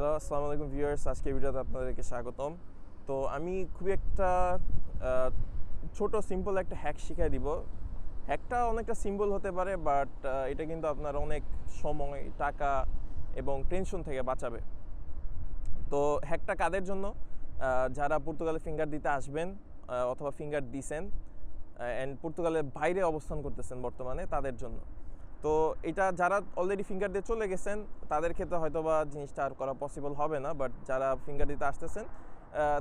Hello আসসালামু আলাইকুম viewers আজকে ভিডিওতে আপনাদেরকে স্বাগতম। তো আমি খুবই একটা ছোট সিম্পল একটা হ্যাক শিখাই দিব। হ্যাকটা অনেকটা সিম্পল হতে পারে বাট এটা কিন্তু আপনার অনেক সময়, টাকা এবং টেনশন থেকে বাঁচাবে। তো হ্যাকটা কাদের জন্য? যারা পর্তুগালে ফিঙ্গার দিতে আসবেন অথবা ফিঙ্গার দিছেন অ্যান্ড পর্তুগালের বাইরে অবস্থান করতেছেন বর্তমানে, তাদের জন্য। তো এটা যারা অলরেডি ফিঙ্গার দিয়ে চলে গেছেন, তাদের ক্ষেত্রে হয়তো বা জিনিসটা আর করা পসিবল হবে না বাট যারা ফিঙ্গার দিতে আসতেছেন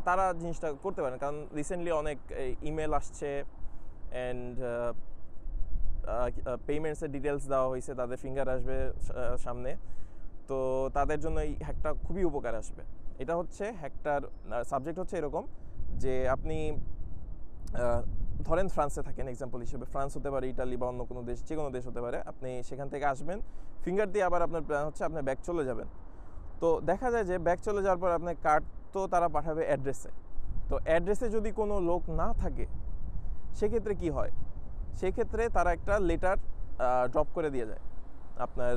তারা জিনিসটা করতে পারেন। কারণ রিসেন্টলি অনেক ইমেল আসছে অ্যান্ড পেমেন্টসের ডিটেলস দেওয়া হয়েছে, তাদের ফিঙ্গার আসবে সামনে। তো তাদের জন্য এই হ্যাকটা খুবই উপকার আসবে। এটা হচ্ছে হ্যাকটার সাবজেক্ট হচ্ছে এরকম যে আপনি ধরেন ফ্রান্সে থাকেন এক্সাম্পল হিসেবে ফ্রান্স হতে পারে, ইটালি বা অন্য কোনো দেশ যে কোনো দেশ হতে পারে, আপনি সেখান থেকে আসবেন ফিঙ্গার দিয়ে আবার আপনার প্ল্যান হচ্ছে আপনি ব্যাগ চলে যাবেন। তো দেখা যায় যে ব্যাগ চলে যাওয়ার পর আপনার কার্ড তো তারা পাঠাবে অ্যাড্রেসে তো অ্যাড্রেসে যদি কোনো লোক না থাকে, সেক্ষেত্রে কি হয়? সেক্ষেত্রে তারা একটা লেটার ড্রপ করে দিয়ে যায়। আপনার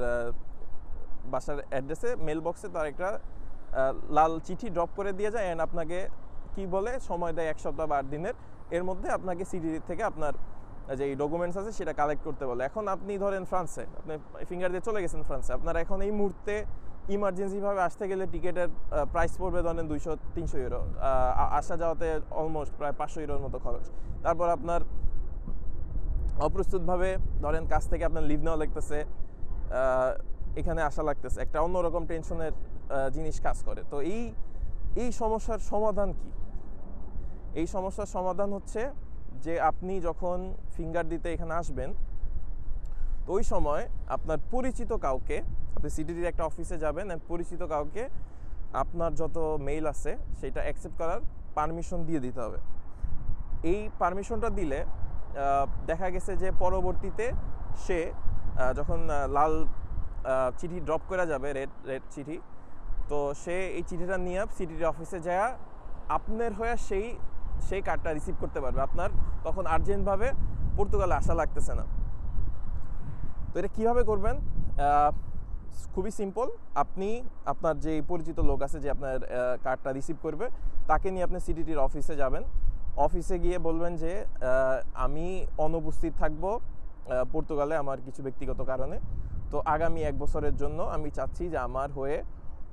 বাসার অ্যাড্রেসে মেল বক্সে তার একটা লাল চিঠি ড্রপ করে দিয়ে যায় অ্যান্ড আপনাকে কি বলে? সময় দেয় এক সপ্তাহ বা দিনের। এর মধ্যে আপনাকে সিটি থেকে আপনার যে এই ডকুমেন্টস আছে সেটা কালেক্ট করতে বলে। এখন আপনি ধরেন ফ্রান্সে, আপনি ফিঙ্গার দিয়ে চলে গেছেন ফ্রান্সে। আপনার এখন এই মুহূর্তে ইমার্জেন্সিভাবে আসতে গেলে টিকিটের প্রাইস পড়বে ধরেন দুইশো, তিনশো ইউরো আসা যাওয়াতে অলমোস্ট প্রায় পাঁচশো ইউরোর মতো খরচ। তারপর আপনার অপ্রস্তুতভাবে ধরেন কাছ থেকে আপনার লিভ নেওয়া লাগতেছে এখানে আসা লাগতেছে। একটা অন্যরকম টেনশনের জিনিস কাজ করে। তো এই এই সমস্যার সমাধান কি? এই সমস্যার সমাধান হচ্ছে যে আপনি যখন ফিঙ্গার দিতে এখানে আসবেন, তো ওই সময় আপনার পরিচিত কাউকে, আপনি সিটিটির একটা অফিসে যাবেন and পরিচিত কাউকে আপনার যত মেইল আছে সেটা অ্যাকসেপ্ট করার পারমিশন দিয়ে দিতে হবে। এই পারমিশনটা দিলে দেখা গেছে যে পরবর্তীতে সে যখন লাল চিঠি ড্রপ করা যাবে রেড রেড চিঠি, তো সে এই চিঠিটা নিয়ে সিটির অফিসে যায়, আপনার হয়ে সেই সেই কার্ডটা রিসিভ করতে পারবে। আপনার তখন আর্জেন্টভাবে পর্তুগালে আসা লাগতেছে না। তো এটা কীভাবে করবেন? খুবই সিম্পল আপনি আপনার যে পরিচিত লোক আছে যে আপনার কার্ডটা রিসিভ করবে, তাকে নিয়ে আপনি সিটিটির অফিসে যাবেন। অফিসে গিয়ে বলবেন যে আমি অনুপস্থিত থাকব পর্তুগালে আমার কিছু ব্যক্তিগত কারণে। তো আগামী এক বছরের জন্য আমি চাচ্ছি যে আমার হয়ে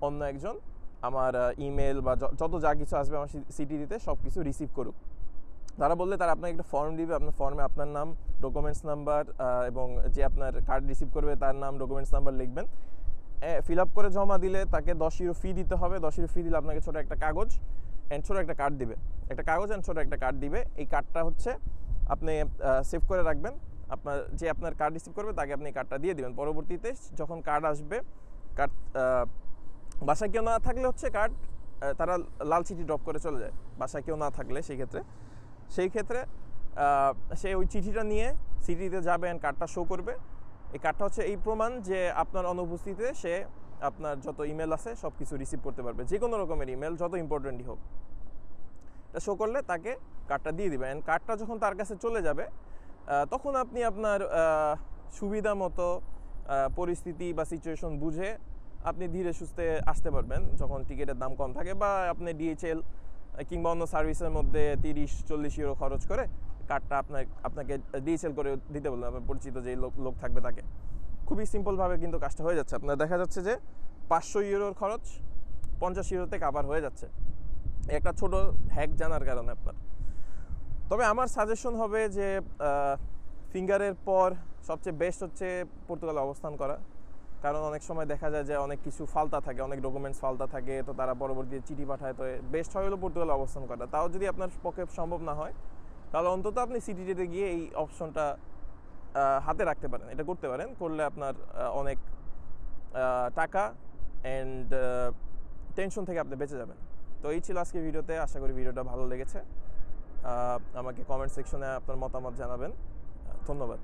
অন্য একজন আমার ইমেল বা যত যা কিছু আসবে আমার সিটিতে সব কিছু রিসিভ করুক। তারা বললে তারা আপনাকে একটা ফর্ম দিবে, আপনার ফর্মে আপনার নাম ডকুমেন্টস নাম্বার এবং যে আপনার কার্ড রিসিভ করবে তার নাম ডকুমেন্টস নাম্বার লিখবেন। ফিল আপ করে জমা দিলে তাকে দশ ইউরো ফি দিতে হবে। দশ ইউরো ফি দিলে আপনাকে ছোটো একটা কাগজ অ্যান্ড ছোটো একটা কার্ড দিবে। একটা কাগজ অ্যান্ড ছোটো একটা কার্ড দিবে। এই কার্ডটা হচ্ছে আপনি সেভ করে রাখবেন। আপনার, যে আপনার কার্ড রিসিভ করবে তাকে আপনি কার্ডটা দিয়ে দিবেন। পরবর্তীতে যখন কার্ড আসবে কার্ড বাসায় কেউ না থাকলে হচ্ছে কার্ড তারা লাল চিঠি ড্রপ করে চলে যায়। বাসায় কেউ না থাকলে সেই ক্ষেত্রে। সেই ক্ষেত্রে সে ওই চিঠিটা নিয়ে সিটিতে যাবে অ্যান্ড কার্ডটা শো করবে। এই কার্ডটা হচ্ছে এই প্রমাণ যে আপনার অনুপস্থিতিতে সে আপনার যত ইমেল আছে সব কিছু রিসিভ করতে পারবে। যে কোনো রকমের ইমেল যত ইম্পর্টেন্টই হোক। এটা শো করলে তাকে কার্ডটা দিয়ে দিবেন অ্যান্ড কার্ডটা যখন তার কাছে চলে যাবে তখন আপনি আপনার সুবিধা মতো পরিস্থিতি বা সিচুয়েশন বুঝে আপনি ধীরে সুস্থে আসতে পারবেন যখন টিকিটের দাম কম থাকে বা আপনি ডিএইচএল কিংবা অন্য সার্ভিসের মধ্যে তিরিশ, চল্লিশ ইউরো খরচ করে কার্ডটা আপনার, আপনাকে ডিএইচএল করে দিতে বলবেন আপনার পরিচিত যে লোক লোক থাকবে তাকে। খুবই সিম্পলভাবে কিন্তু কাজটা হয়ে যাচ্ছে। আপনার দেখা যাচ্ছে যে পাঁচশো ইউরোর খরচ পঞ্চাশ ইউরোতে কাভার হয়ে যাচ্ছে। একটা ছোট হ্যাক জানার কারণে আপনার। তবে আমার সাজেশন হবে যে ফিঙ্গারের পর সবচেয়ে বেস্ট হচ্ছে পর্তুগালে অবস্থান করা। কারণ অনেক সময় দেখা যায় যে অনেক কিছু ফালতা থাকে, অনেক ডকুমেন্টস ফালতা থাকে, তো তারা পরবর্তীতে চিঠি পাঠায়, তো বেস্ট হয় হলো পর্তুগালে অবস্থান করা তাও যদি আপনার পক্ষে সম্ভব না হয়, তাহলে অন্তত আপনি সিটিতে গিয়ে এই অপশনটা হাতে রাখতে পারেন। এটা করতে পারেন। করলে আপনার অনেক টাকা অ্যান্ড টেনশন থেকে আপনি বেঁচে যাবেন। তো এই ছিল আজকে ভিডিওতে। আশা করি ভিডিওটা ভালো লেগেছে। আমাকে কমেন্ট সেকশনে আপনার মতামত জানাবেন। ধন্যবাদ।